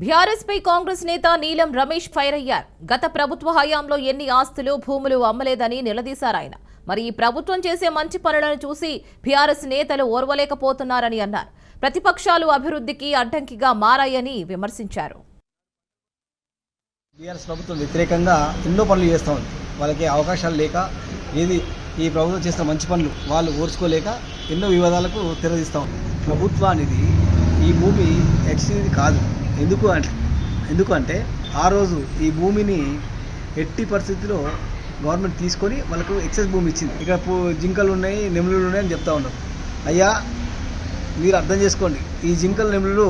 BRS పై కాంగ్రెస్ నేత నీలం Ramesh fire అయ్యారు. గత ప్రభుత్వ హయాంలో ఎన్ని ఆస్తులు భూములు అమ్మలేదని నిలదీశారు ఆయన. మరి ఈ ప్రభుత్వం చేసే మంచి పనులను చూసి బీఆర్ఎస్ నేతలు ఓర్వలేకపోతున్నారని అన్నారు. ప్రతిపక్షాలు అభివృద్ధికి అడ్డంకిగా మారాయని విమర్శించారు. బీఆర్ఎస్ ప్రభుత్వం వ్యతిరేకంగా ఎన్నో పనులు చేస్తూ ఉంది. వాళ్ళకి అవకాశాలు లేక ఏది ఈ ప్రభుత్వం చేసిన మంచి పనులు వాళ్ళు ఓర్చుకోలేక ఎన్నో వివాదాలకు తెరదీస్తూ ఉంది. ప్రభుత్వానికి ఈ భూమి ఎక్స్చేంజ్ కాదు. ఎందుకు అంటే ఎందుకు అంటే ఆ రోజు ఈ భూమిని ఎట్టి పరిస్థితిలో గవర్నమెంట్ తీసుకొని వాళ్ళకు ఎక్సెస్ భూమి ఇచ్చింది. ఇక్కడ జింకలు ఉన్నాయి నెమలులు ఉన్నాయి అని చెప్తా ఉన్నారు. అయ్యా మీరు అర్థం చేసుకోండి. ఈ జింకల నెమలులు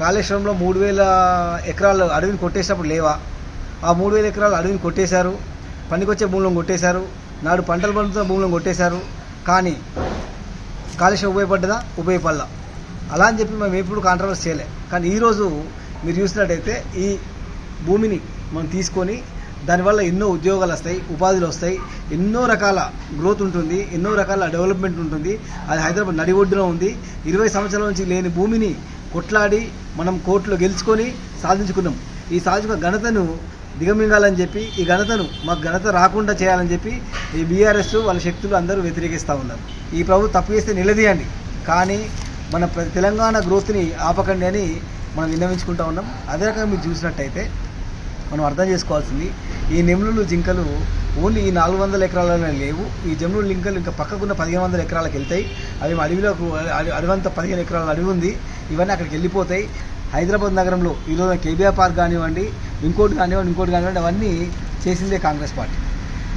కాళేశ్వరంలో మూడు వేల ఎకరాలు అడవిని కొట్టేసినప్పుడు లేవా? ఆ మూడు వేల ఎకరాలు అడవిని కొట్టేశారు పనికొచ్చే భూములను కొట్టేశారు నాడు పంటలు పండుతున్న భూములను కొట్టేశారు కానీ కాళేశ్వరం ఉపయోగపడ్డదా? ఉపయోగపడలా. అలా అని చెప్పి మేము ఎప్పుడు కాంట్రవర్స్ చేయలే. కానీ ఈరోజు మీరు చూసినట్టయితే ఈ భూమిని మనం తీసుకొని దానివల్ల ఎన్నో ఉద్యోగాలు వస్తాయి ఉపాధులు వస్తాయి ఎన్నో రకాల గ్రోత్ ఉంటుంది ఎన్నో రకాల డెవలప్మెంట్ ఉంటుంది. అది హైదరాబాద్ నడి ఒడ్డున ఉంది. ఇరవై సంవత్సరాల నుంచి లేని భూమిని కొట్లాడి మనం కోర్టులో గెలుచుకొని సాధించుకున్నాం. ఈ సాధించుకున్న ఘనతను దిగమింగాలని చెప్పి ఈ ఘనతను మాకు ఘనత రాకుండా చేయాలని చెప్పి ఈ బీఆర్ఎస్ వాళ్ళ శక్తులు అందరూ వ్యతిరేకిస్తూ ఉన్నారు. ఈ ప్రభుత్వం తప్పు చేస్తే నిలదీయండి. కానీ మన తెలంగాణ గ్రోత్ని ఆపకండి అని మనం విన్నవించుకుంటా ఉన్నాం. అదే రకంగా మీరు చూసినట్టయితే మనం అర్థం చేసుకోవాల్సింది ఈ నెమ్లులు జింకలు ఓన్లీ ఈ నాలుగు వందల ఎకరాలనే లేవు. ఈ జమ్ములు లింకలు ఇంకా పక్కకున్న పదిహేను వందల ఎకరాలకు వెళ్తాయి. అవి అడవిలోకి అడవంత పదిహేను ఎకరాల అడవి ఉంది. ఇవన్నీ అక్కడికి వెళ్ళిపోతాయి. హైదరాబాద్ నగరంలో ఈరోజు కేబీఆర్ పార్క్ కానివ్వండి ఇంకోటి కానివ్వండి ఇంకోటి కానివ్వండి అవన్నీ చేసిందే కాంగ్రెస్ పార్టీ.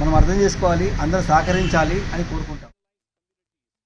మనం అర్థం చేసుకోవాలి అందరూ సహకరించాలి అని కోరుకుంటాం.